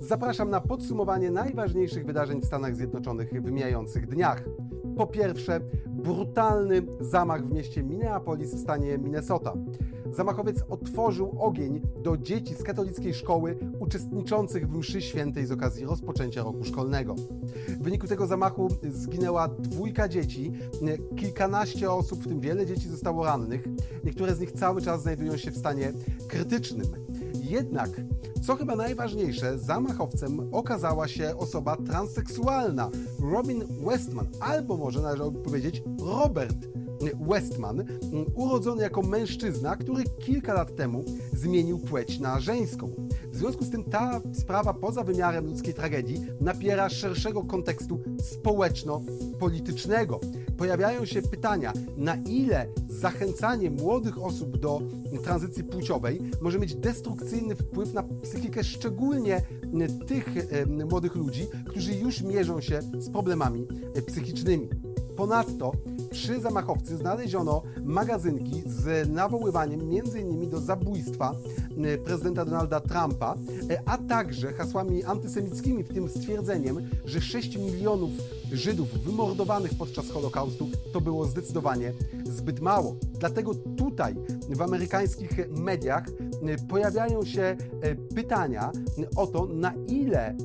Zapraszam na podsumowanie najważniejszych wydarzeń w Stanach Zjednoczonych w mijających dniach. Po pierwsze, brutalny zamach w mieście Minneapolis w stanie Minnesota. Zamachowiec otworzył ogień do dzieci z katolickiej szkoły uczestniczących w mszy świętej z okazji rozpoczęcia roku szkolnego. W wyniku tego zamachu zginęła dwójka dzieci, kilkanaście osób, w tym wiele dzieci zostało rannych. Niektóre z nich cały czas znajdują się w stanie krytycznym. Jednak, co chyba najważniejsze, zamachowcem okazała się osoba transseksualna, Robin Westman, albo może należałoby powiedzieć Robert Westman, urodzony jako mężczyzna, który kilka lat temu zmienił płeć na żeńską. W związku z tym ta sprawa poza wymiarem ludzkiej tragedii napiera szerszego kontekstu społeczno-politycznego. Pojawiają się pytania, na ile zachęcanie młodych osób do tranzycji płciowej może mieć destrukcyjny wpływ na psychikę szczególnie tych e, młodych ludzi, którzy już mierzą się z problemami e, psychicznymi. Ponadto przy zamachowcy znaleziono magazynki z nawoływaniem m.in. do zabójstwa e, prezydenta Donalda Trumpa, e, a także hasłami antysemickimi, w tym stwierdzeniem, że 6 milionów Żydów wymordowanych podczas Holokaustu to było zdecydowanie zbyt mało. Dlatego tutaj w amerykańskich mediach e, pojawiają się pytania o to, na ile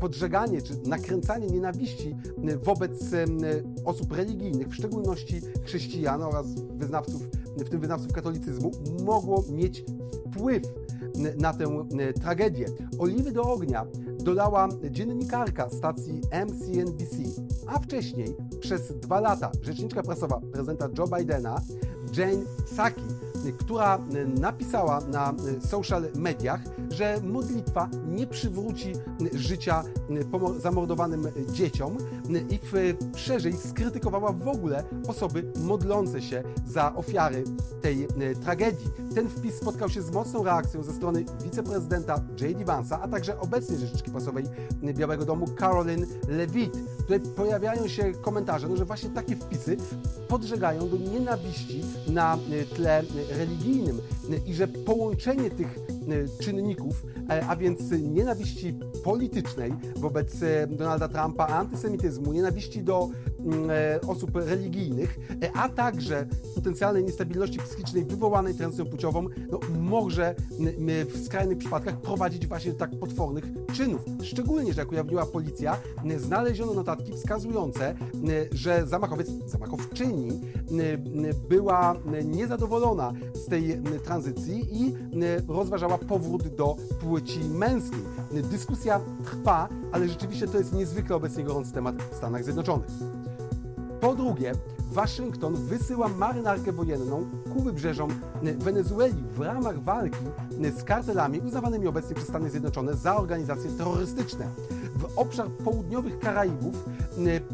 podżeganie czy nakręcanie nienawiści wobec em, osób religijnych, w szczególności chrześcijan oraz wyznawców, w tym wyznawców katolicyzmu, mogło mieć wpływ na tę e, tragedię. Oliwy do ognia dolała dziennikarka stacji MCNBC, a wcześniej przez dwa lata rzeczniczka prasowa prezydenta Joe Bidena Jane Psaki, która napisała na social mediach, że modlitwa nie przywróci życia pomo- zamordowanym dzieciom i w, szerzej skrytykowała w ogóle osoby modlące się za ofiary tej tragedii. Ten wpis spotkał się z mocną reakcją ze strony wiceprezydenta J.D. Vance'a, a także obecnej rzeczniczki prasowej Białego Domu Caroline Levitt. Tutaj pojawiają się komentarze, no, że właśnie takie wpisy podżegają do nienawiści na tle religijnym i że połączenie tych e, czynników, e, a więc nienawiści politycznej wobec e, Donalda Trumpa, antysemityzmu, nienawiści do osób religijnych, e, a także potencjalnej niestabilności psychicznej wywołanej transacją płciową, no, może w skrajnych przypadkach prowadzić właśnie do tak potwornych czynów. Szczególnie, że jak ujawniła policja, znaleziono notatki wskazujące, że zamachowiec, zamachowczyni była niezadowolona z tej tranzycji i rozważała powrót do płci męskiej. Dyskusja trwa, ale rzeczywiście to jest niezwykle obecnie gorący temat w Stanach Zjednoczonych. Po drugie, Waszyngton wysyła marynarkę wojenną ku wybrzeżom Wenezueli w ramach walki z kartelami uznawanymi obecnie przez Stany Zjednoczone za organizacje terrorystyczne. W obszar południowych Karaibów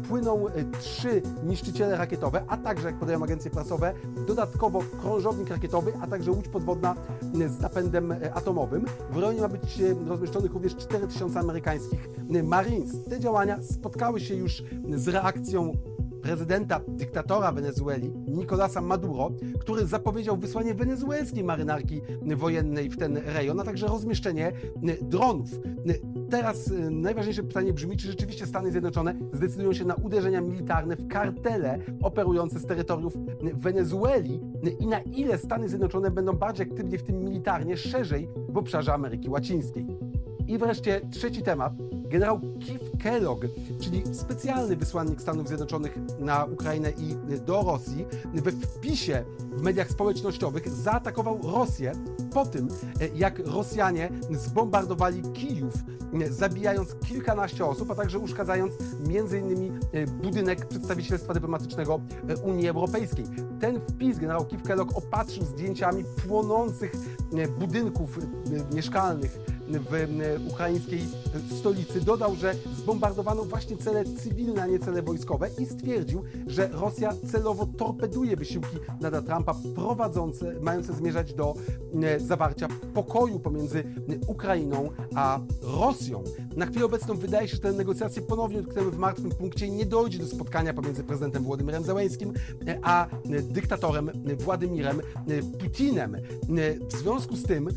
płyną e, trzy niszczyciele rakietowe, a także, jak podają agencje prasowe, dodatkowo krążownik rakietowy, a także łódź podwodna z napędem e, atomowym. W rejonie ma być e, rozmieszczonych również 4000 amerykańskich Marines. Te działania spotkały się już z reakcją prezydenta, dyktatora Wenezueli, Nicolasa Maduro, który zapowiedział wysłanie wenezuelskiej marynarki wojennej w ten rejon, a także rozmieszczenie dronów. Teraz e, najważniejsze pytanie brzmi, czy rzeczywiście Stany Zjednoczone zdecydują się na uderzenia militarne w kartele operujące z terytoriów Wenezueli i na ile Stany Zjednoczone będą bardziej aktywnie w tym militarnie, szerzej w obszarze Ameryki Łacińskiej. I wreszcie trzeci temat. Generał Keith Kellogg, czyli specjalny wysłannik Stanów Zjednoczonych na Ukrainę i do Rosji, we wpisie w mediach społecznościowych zaatakował Rosję po tym, e, jak Rosjanie zbombardowali Kijów, e, zabijając kilkanaście osób, a także uszkadzając m.in. e, budynek przedstawicielstwa dyplomatycznego Unii Europejskiej. Ten wpis generał Keith Kellogg opatrzył zdjęciami płonących budynków mieszkalnych w ukraińskiej stolicy. Dodał, że zbombardowano właśnie cele cywilne, a nie cele wojskowe i stwierdził, że Rosja celowo torpeduje wysiłki Donalda Trumpa prowadzące, mające zmierzać do zawarcia pokoju pomiędzy Ukrainą a Rosją. Na chwilę obecną wydaje się, że te negocjacje ponownie utknęły w martwym punkcie nie dojdzie do spotkania pomiędzy prezydentem Władimirem Zełenskim e, a e, dyktatorem e, Władimirem Putinem. W związku z tym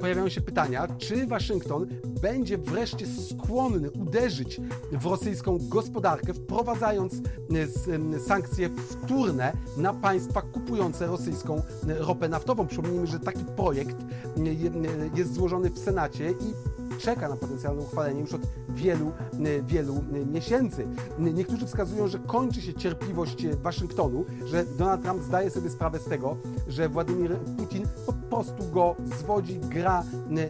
pojawiają się pytania, czy czy Waszyngton będzie wreszcie skłonny uderzyć w rosyjską gospodarkę, wprowadzając e, em, sankcje wtórne na państwa kupujące rosyjską e, ropę naftową. Przypomnijmy, że taki projekt e, je- e, jest złożony w Senacie i czeka na potencjalne uchwalenie już od wielu, e, wielu e, miesięcy. Niektórzy wskazują, że kończy się cierpliwość e, Waszyngtonu, że Donald Trump zdaje sobie sprawę z tego, że Władimir Putin po prostu go zwodzi, gra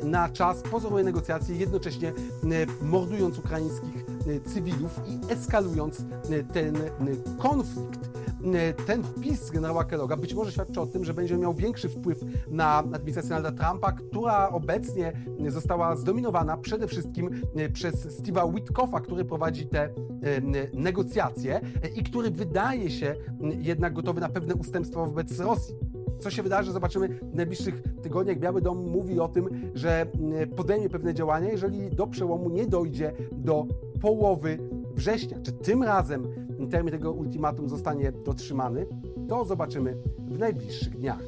na czas, pozoruje negocjacje, jednocześnie mordując ukraińskich cywilów i eskalując ten konflikt. E, Ten wpis generała Kelloga być może świadczy o tym, że będzie miał większy wpływ na administrację Donalda Trumpa, która obecnie została zdominowana przede wszystkim e, przez Steve'a Witkoffa, który prowadzi te e, negocjacje i który wydaje się jednak gotowy na pewne ustępstwa wobec Rosji. Co się wydarzy, zobaczymy w najbliższych tygodniach. Biały Dom mówi o tym, że podejmie pewne działania, jeżeli do przełomu nie dojdzie do połowy września. Czy tym razem termin tego ultimatum zostanie dotrzymany? To zobaczymy w najbliższych dniach.